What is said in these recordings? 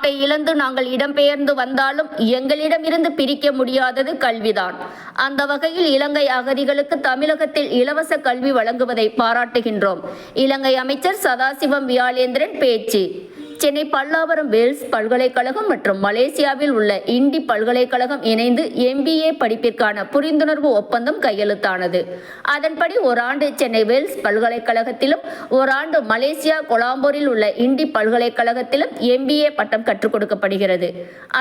இழந்து நாங்கள் இடம்பெயர்ந்து வந்தாலும் எங்களிடமிருந்து பிரிக்க முடியாதது கல்விதான். அந்த வகையில் இலங்கை அகதிகளுக்கு தமிழகத்தில் இலவச கல்வி வழங்குவதை பாராட்டுகின்றோம். இலங்கை அமைச்சர் சதாசிவம் வியாளேந்திரன் பேச்சு. சென்னை பல்லாவரம் வேல்ஸ் பல்கலைக்கழகம் மற்றும் மலேசியாவில் உள்ள இண்டி பல்கலைக்கழகம் இணைந்து எம்பிஏ படிப்பிற்கான புரிந்துணர்வு ஒப்பந்தம் கையெழுத்தானது. அதன்படி ஓராண்டு சென்னை வேல்ஸ் பல்கலைக்கழகத்திலும் ஓராண்டு மலேசியா கொலாம்பூரில் உள்ள இண்டி பல்கலைக்கழகத்திலும் எம்பிஏ பட்டம் கற்றுக் கொடுக்கப்படுகிறது.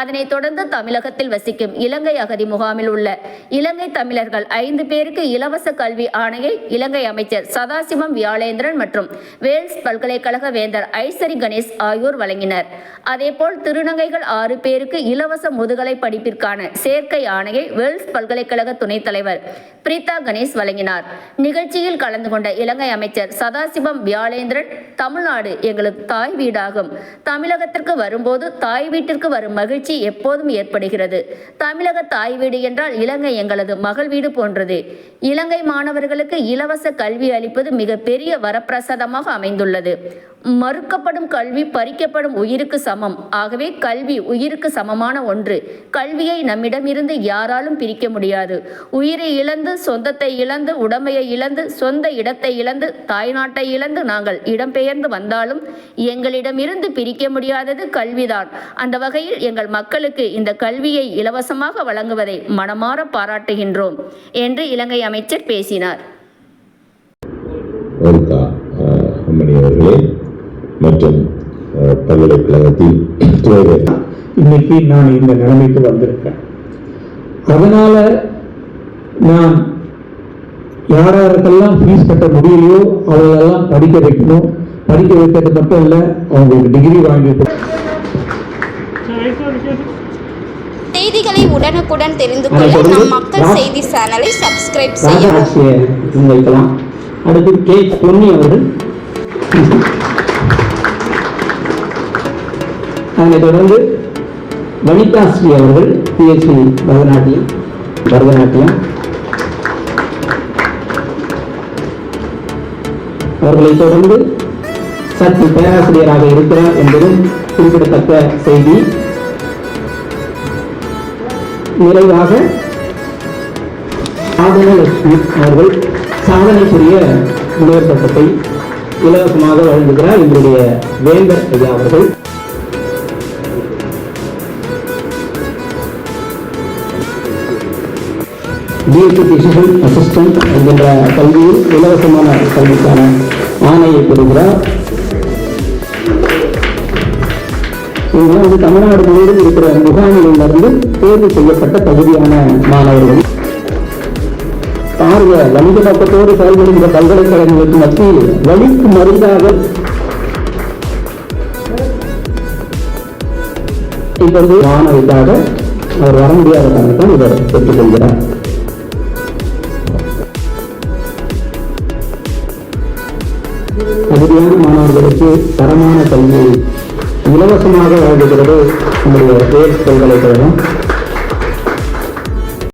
அதனைத் தொடர்ந்து தமிழகத்தில் வசிக்கும் இலங்கை அகதி முகாமில் உள்ள இலங்கை தமிழர்கள் ஐந்து பேருக்கு இலவச கல்வி ஆணையை இலங்கை அமைச்சர் சதாசிவம் வியாழேந்திரன் மற்றும் வேல்ஸ் பல்கலைக்கழக வேந்தர் ஐசரி கணேஷ் ஆகியோர் வழங்கினர். அதேபோல் திருநங்கைகள் ஆறு பேருக்கு இலவச முதுகலை படிப்பிற்கான சேர்க்கை ஆணையை வேல்ஸ் பல்கலைக்கழக துணைத் தலைவர் பிரீதா கணேஷ் வழங்கினார். நிகழ்ச்சியில் கலந்து கொண்ட இலங்கை அமைச்சர் சதாசிவம் வியாழேந்திரன் தமிழ்நாடு எங்களது தாய் வீடாகும். தமிழகத்திற்கு வரும்போது தாய் வீட்டிற்கு வரும் மகிழ்ச்சி எப்போதும் ஏற்படுகிறது. தமிழக தாய் வீடு என்றால் இலங்கை எங்களது மகள் வீடு போன்றது. இலங்கை மாணவர்களுக்கு இலவச கல்வி அளிப்பது மிக பெரிய வரப்பிரசாதமாக அமைந்துள்ளது. மறுக்கப்படும் கல்வி பறிக்கப்படும் உயிருக்கு சமம். ஆகவே கல்வி உயிருக்கு சமமான ஒன்று. கல்வியை நம்மிடமிருந்து யாராலும் பிரிக்க முடியாது. உயிரை இழந்து சொந்தத்தை இழந்து உடமையை இழந்து சொந்த இடத்தை இழந்து தாய்நாட்டை இழந்து நாங்கள் இடம்பெயர்ந்து வந்தாலும் எங்களிடமிருந்து பிரிக்க முடியாதது கல்விதான். அந்த வகையில் எங்கள் மக்களுக்கு இந்த கல்வியை இலவசமாக வழங்குவதை மனமாற பாராட்டுகின்றோம் என்று இலங்கை அமைச்சர் பேசினார். அவர்களே. மற்றும் பல்கலைக்கழகத்தில் இன்னைக்கு நான் இந்த நிலைமைக்கு வந்திருக்கேன். அதனால நான் யார் யாருக்கெல்லாம் ஃபீஸ் கட்ட முடியலையோ அவங்களெல்லாம் படிக்க வைக்கணும். படிக்க வைக்கிறது மட்டும் இல்லை அவங்களுக்கு டிகிரி வாங்கி கொடு- செய்திகளை உடனுக்குடன் தெரிந்து கொள்ள நம் மக்கள் செய்தி சேனலை சப்ஸ்கிரைப் செய்யவும். அடுத்து கே பொன்னி அவர்கள். அதனைத் தொடர்ந்து வனிதாஸ்ரீ அவர்கள் பிஹெச்டி பரதநாட்டியம் பரதநாட்டியம். அவர்களை தொடர்ந்து சற்று பேராசிரியராக இருக்கிறார் என்பதும் குறிப்பிடத்தக்க செய்தி. நிறைவாக சாதனலட்சுமி அவர்கள் சாதனை புரிய முனைவர் பட்டத்தை இலவசமாக வழங்குகிறார் இவருடைய வேந்தர் ஐயா அவர்கள். பிஎஸ்சி டிசிஷன் அசிஸ்டன்ட் என்கின்ற கல்வியில் இலவசமான கல்விக்கான ஆணையை பெறுகிறார். இவங்கெல்லாம் வந்து தமிழ்நாடு முழுவதும் இருக்கிற முகாம்களிலிருந்து தேர்வு செய்யப்பட்ட தகுதியான மாணவர்கள். பாருங்க வணிக நோக்கத்தோடு செயல்படுகிற பல்கலைக்கழகங்களுக்கு மத்தியில் வலிக்கு மருந்தாக இப்பொழுது மாணவிக்காக அவர் வர முடியாத காரணத்தால் இவர் பெற்றுக்கொள்கிறார். தகுதியான மாணவர்களுக்கு தரமான கல்வியை இலவசமாக வழங்குகிறது. நம்முடைய வேல்ஸ் பல்கலைக்கழகம்